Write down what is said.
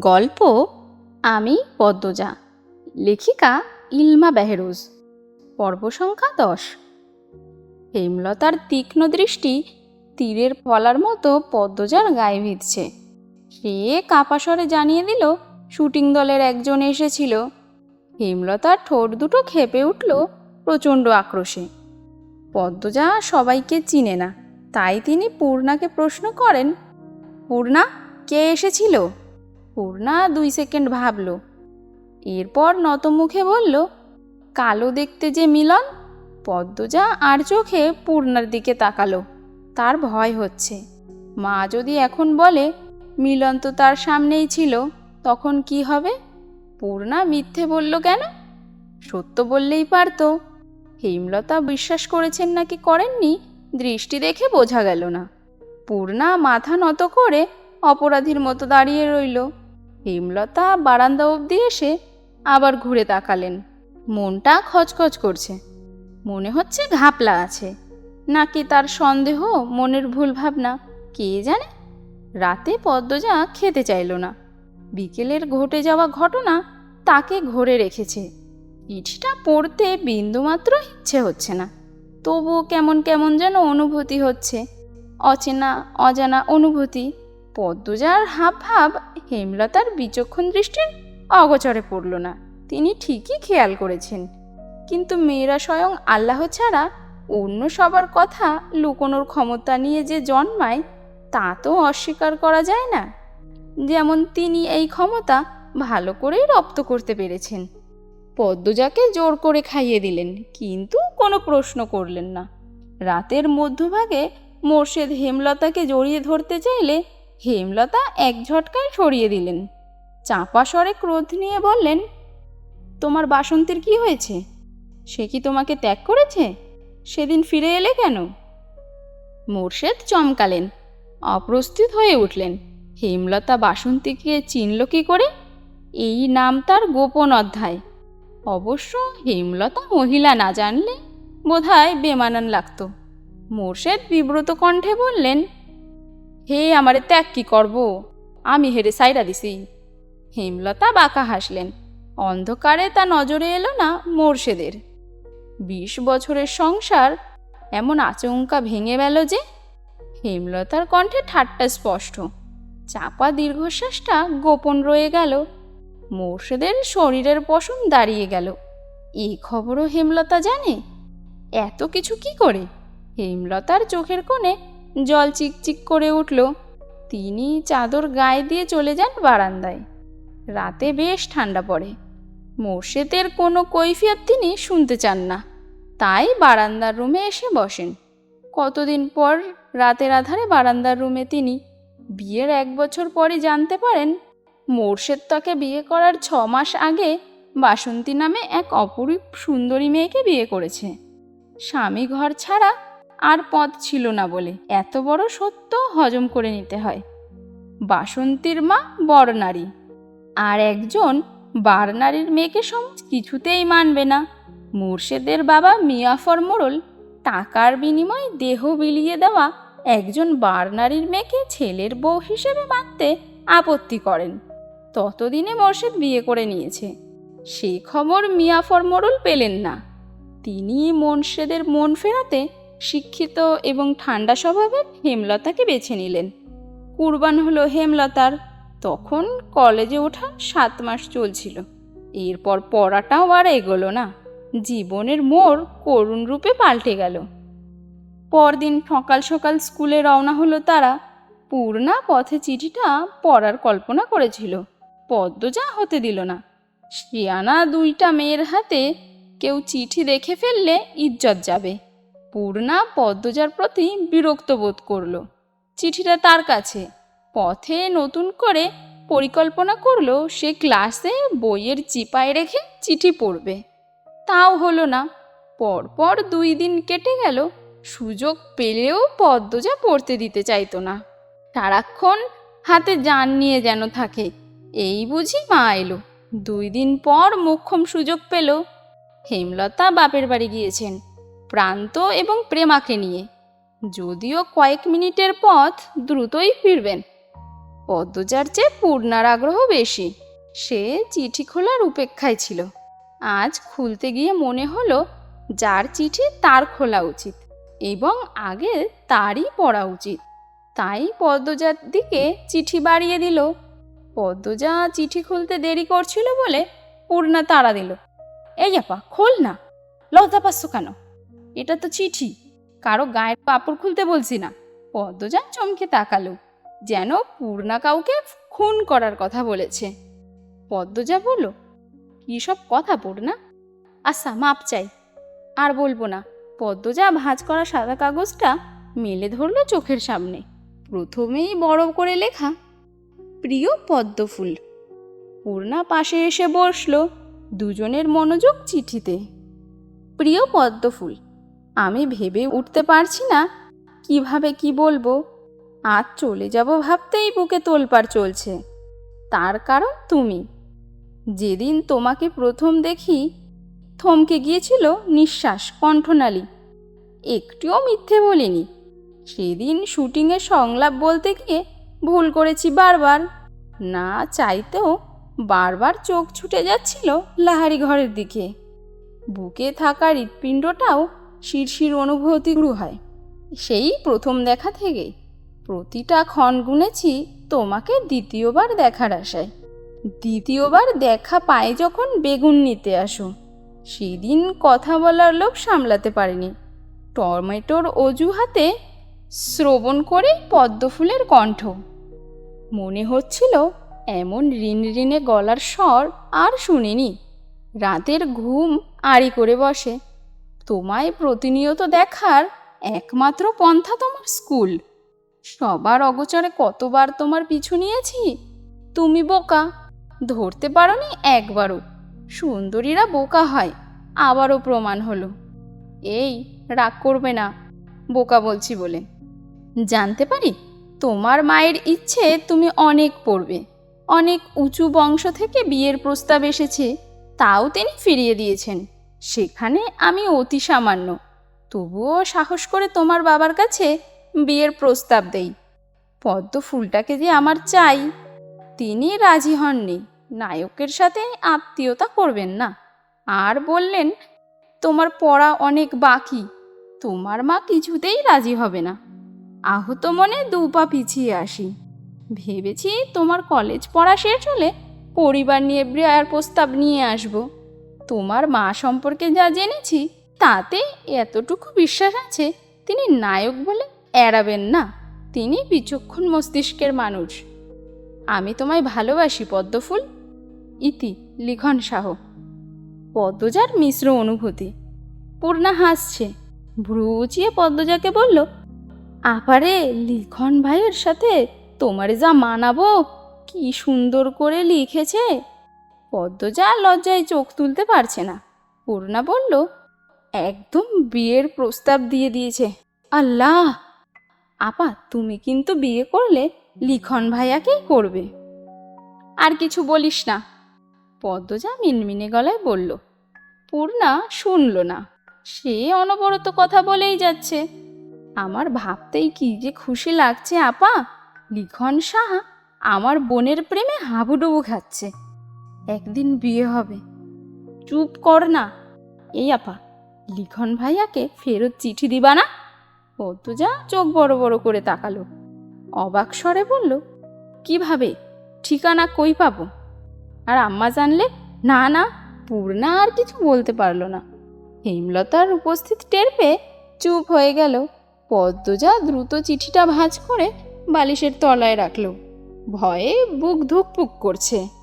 গল্প আমি পদ্মজা, লেখিকা ইলমা বেহরোজ, পর্ব সংখ্যা দশ। হেমলতার তীক্ষ্ণ দৃষ্টি তীরের ফলার মতো পদ্মজার গায়ে ভিড়ছে সে কাপাসরে জানিয়ে দিল, শুটিং দলের একজন এসেছিল। হেমলতার ঠোঁট দুটো খেপে উঠল প্রচণ্ড আক্রোশে। পদ্মজা সবাইকে চিনে না, তাই তিনি পূর্ণাকে প্রশ্ন করেন, পূর্ণা, কে এসেছিল? পূর্ণা দুই সেকেন্ড ভাবল। এরপর নতমুখে বলল, কালো দেখতে যে মিলন, পদ্মজা আর চোখে পূর্ণার দিকে তাকালো। তার ভয় হচ্ছে। মা যদি এখন বলে, মিলন তো তার সামনেই ছিল, তখন কি হবে? পূর্ণা মিথ্যে বলল কেন? সত্য বললেই পারতো। হেমলতা বিশ্বাস করেছেন নাকি করেননি, দৃষ্টি দেখে বোঝা গেল না। পূর্ণা মাথা নত করে অপরাধীর মতো দাঁড়িয়ে রইল। হেমলতা বারান্দা অবধি এসে আবার ঘুরে তাকালেন। মনটা খচখচ করছে। মনে হচ্ছে ঘাপলা আছে। নাকি তার সন্দেহ, মনের ভুল ভাবনা কে জানে? রাতে পদ্মজা খেতে চাইল না। বিকেলের ঘটে যাওয়া ঘটনা তাকে ঘরে রেখেছে। চিঠিটা পড়তে বিন্দুমাত্র ইচ্ছে হচ্ছে না। তবুও কেমন কেমন যেন অনুভূতি হচ্ছে। অচেনা, অজানা অনুভূতি পদ্মজার হাব ভাব হেমলতার বিচক্ষণ দৃষ্টির অগচরে পড়ল না। তিনি ঠিকই খেয়াল করেছেন। কিন্তু মেয়েরা স্বয়ং আল্লাহ ছাড়া অন্য সবার কথা লুকোনোর ক্ষমতা নিয়ে যে জন্মায়, তা তো অস্বীকার করা যায় না। যেমন তিনি এই ক্ষমতা ভালো করেই রপ্ত করতে পেরেছেন। পদ্মজাকে জোর করে খাইয়ে দিলেন, কিন্তু কোনো প্রশ্ন করলেন না। রাতের মধ্যভাগে মোর্শেদ হেমলতাকে জড়িয়ে ধরতে চাইলে হেমলতা এক ঝটকায় সরিয়ে দিলেন। চাপা স্বরে ক্রোধ নিয়ে বললেন, তোমার বাসন্তীর কি হয়েছে? সে কি তোমাকে ত্যাগ করেছে? সেদিন ফিরে এলে কেন? মোর্শেদ চমকালেন, অপ্রস্তুত হয়ে উঠলেন। হেমলতা বাসন্তীকে চিনল কি করে? এই নাম তার গোপন অধ্যায়। অবশ্য হেমলতা মহিলা না জানলে বোধহয় বেমানান লাগতো। মোর্শেদ বিব্রত কণ্ঠে বললেন হে আমারে ত্যাগ কি করব? আমি হেরে সাইরা দিছি। হেমলতা বাঁকা হাসলেন। অন্ধকারে তা নজরে এলো না মোর্শেদের। বিশ বছরের সংসার এমন আচমকা ভেঙে গেল যে হেমলতার কণ্ঠে ঠাট্টা স্পষ্ট। চাপা দীর্ঘশ্বাসটা গোপন রয়ে গেল। মোর্শেদের শরীরের পশম দাঁড়িয়ে গেল। এই খবরও হেমলতা জানে? এত কিছু কি করে? হেমলতার চোখের কোণে জল চিকচিক করে উঠল। তিনি চাদর গায়ে দিয়ে চলে যান বারান্দায়। রাতে বেশ ঠান্ডা পড়ে। মোর্শেদের কোনো কৈফিয়ত তিনি শুনতে চান না। তাই বারান্দার রুমে এসে বসেন। কতদিন পর রাতের আধারে বারান্দার রুমে তিনি বিয়ের এক বছর পরই জানতে পারেন, মোর্শেদ তাকে বিয়ে করার ছ মাস আগে বাসন্তী নামে এক অপরূপ সুন্দরী মেয়েকে বিয়ে করেছে। স্বামী ঘর ছাড়া আর পথ ছিল না বলে। এত বড় সত্য হজম করে নিতে হয়। বাসন্তীর মা বড় নারী আর একজন বার নারীর মেয়েকে সমাজ কিছুতেই মানবে না। মুর্শেদের বাবা মিয়াফর মোড়ল টাকার বিনিময়ে দেহ বিলিয়ে দেওয়া একজন বার নারীর মেয়েকে ছেলের বউ হিসেবে মানতে আপত্তি করেন। ততদিনে মোর্শেদ বিয়ে করে নিয়েছে। সে খবর মিয়াফর মোড়ল পেলেন না। তিনি মোর্শেদের মন ফেরাতে শিক্ষিত এবং ঠান্ডা স্বভাবের হেমলতাকে বেছে নিলেন। কুরবান হলো হেমলতার। তখন কলেজে ওঠা সাত মাস চলছিল। এরপর পড়াটাও আর এগোলো না। জীবনের মোড় করুণ রূপে পাল্টে গেল। পরদিন সকাল সকাল স্কুলে রওনা হলো তারা। পূর্ণা পথে চিঠিটা পড়ার কল্পনা করেছিল। পদ্ম যা হতে দিল না। শিয়ানা দুইটা মেয়ের হাতে কেউ চিঠি দেখে ফেললে ইজ্জত যাবে। পূর্ণা পদ্মজার প্রতি বিরক্ত বোধ করল। চিঠিটা তার কাছে। পথে নতুন করে পরিকল্পনা করল সে ক্লাসে বইয়ের চিপায় রেখে চিঠি পড়বে। তাও হলো না। পরপর দুই দিন কেটে গেল, সুযোগ পেলেও পদ্মজা পড়তে দিতে চাইতো না। সারাক্ষণ হাতে যান নিয়ে যেন থাকে, এই বুঝি মা এলো। দুই দিন পর মোক্ষম সুযোগ পেল। হেমলতা বাপের বাড়ি গিয়েছেন। প্রান্ত এবং প্রেমাকে নিয়ে। যদিও কয়েক মিনিটের পথ দ্রুতই ফিরবেন। পদ্মজার চেয়ে পূর্ণার আগ্রহ বেশি। সে চিঠি খোলার উপেক্ষায় ছিল। আজ খুলতে গিয়ে মনে হলো যার চিঠি তার খোলা উচিত এবং আগে তারই পড়া উচিত। তাই পদ্মজার দিকে চিঠি বাড়িয়ে দিল। পদ্মজা চিঠি খুলতে দেরি করছিল বলে পূর্ণা তাড়া দিল। এই আপা, খোল না। লতা পাচ্ছ কেন? এটা তো চিঠি। কারও গায়ের কাপড় খুলতে বলছি না। পদ্মজা চমকে তাকালো, যেন পূর্ণা কাউকে খুন করার কথা বলেছে। পদ্মজা বলল, কী সব কথা পূর্ণা? আচ্ছা মাপ চাই। আর বলব না। পদ্মজা ভাঁজ করা সাদা কাগজটা মেলে ধরলো চোখের সামনে। প্রথমেই বড় করে লেখা, প্রিয় পদ্মফুল। পূর্ণা পাশে এসে বসল, দুজনের মনোযোগ চিঠিতে। প্রিয় পদ্মফুল আমি ভেবে উঠতে পারছি না। কীভাবে কি বলব? আজ চলে যাব ভাবতেই বুকে তোলপাড় চলছে। তার কারণ তুমি। যেদিন তোমাকে প্রথম দেখি, থমকে গিয়েছিল নিঃশ্বাস কণ্ঠনালী। একটিও মিথ্যে বলিনি। সেদিন শুটিংয়ে সংলাপ বলতে গিয়ে ভুল করেছি বারবার। না চাইতেও বারবার চোখ ছুটে যাচ্ছিল লাহারি ঘরের দিকে। বুকে থাকা হৃৎপিণ্ডটাও শিরশির অনুভূতি শুরু হয় সেই প্রথম দেখা থেকে প্রতিটা ক্ষণ গুনেছি তোমাকে দ্বিতীয়বার দেখার আশায়। দ্বিতীয়বার দেখা পাই যখন বেগুন নিতে আসো। সেদিন কথা বলার লোক সামলাতে পারিনি। টমেটোর অজুহাতে শ্রবণ করে পদ্মফুলের কণ্ঠ। মনে হচ্ছিল এমন ঋণ ঋণে গলার স্বর আর শুনিনি। রাতের ঘুম আড়ি করে বসে। তোমায় প্রতিনিয়ত দেখার একমাত্র পন্থা তোমার স্কুল। সবার অগোচরে কতবার তোমার পিছু নিয়েছি? তুমি বোকা। ধরতে পারোনি একবারও। সুন্দরীরা বোকা হয়, আবারও প্রমাণ হলো। এই, রাগ করবে না, বোকা বলছি বলে। জানতে পারি, তোমার মায়ের ইচ্ছে তুমি অনেক পড়বে। অনেক উঁচু বংশ থেকে বিয়ের প্রস্তাব এসেছে, তাও তিনি ফিরিয়ে দিয়েছেন। সেখানে আমি অতি সামান্য। তবুও সাহস করে তোমার বাবার কাছে বিয়ের প্রস্তাব দেই। পদ্ম ফুলটাকে যে আমার চাই, তিনি রাজি হননি। নায়কের সাথে আত্মীয়তা করবেন না। আর বললেন, তোমার পড়া অনেক বাকি, তোমার মা কিছুতেই রাজি হবে না। আহত মনে দু পা পিছিয়ে আসি। ভেবেছি তোমার কলেজ পড়া শেষ হলে পরিবার নিয়ে বিয়ের প্রস্তাব নিয়ে আসব। তোমার মা সম্পর্কে যা জেনেছি, তাতে এতটুকু বিশ্বাস আছে, তিনি নায়ক বলে এড়াবেন না। তিনি বিচক্ষণ মস্তিষ্কের মানুষ। আমি তোমায় ভালোবাসি, পদ্মফুল। ইতি, লিখন শাহ। পদ্মজার মিশ্র অনুভূতি। পূর্ণা হাসছে। ভ্রু উঁচিয়ে পদ্মজাকে বলল, আপারে, লিখন ভাইয়ের সাথে তোমারে যা মানাবো, কি সুন্দর করে লিখেছে। পদ্মজা লজ্জায় চোখ তুলতে পারছে না। পূর্ণা বলল, একদম বিয়ের প্রস্তাব দিয়ে দিয়েছে। আল্লাহ! আপা, তুমি কিন্তু বিয়ে করলে লিখন ভাইয়াকেই করবে? আর কিছু বলিস না। পদ্মজা মিনমিনে গলায় বলল, পূর্ণা শুনল না। সে অনবরত কথা বলেই যাচ্ছে। আমার ভাবতেই কি যে খুশি লাগছে, আপা। লিখন সাহা আমার বোনের প্রেমে হাবুডুবু খাচ্ছে। একদিন বিয়ে হবে। চুপ কর না। এই আপা, লিখন ভাইয়াকে ফেরত চিঠি দিবা না? পদ্মজা চোখ বড় বড় করে তাকালো। অবাক স্বরে বলল, কীভাবে? ঠিকানা কই পাবো? আর আম্মা জানলে, না না, পূর্ণা আর কিছু বলতে পারল না। হেমলতার উপস্থিত টের পেয়ে চুপ হয়ে গেল। পদ্মজা দ্রুত চিঠিটা ভাঁজ করে বালিশের তলায় রাখল। ভয়ে বুক ধুকপুক করছে।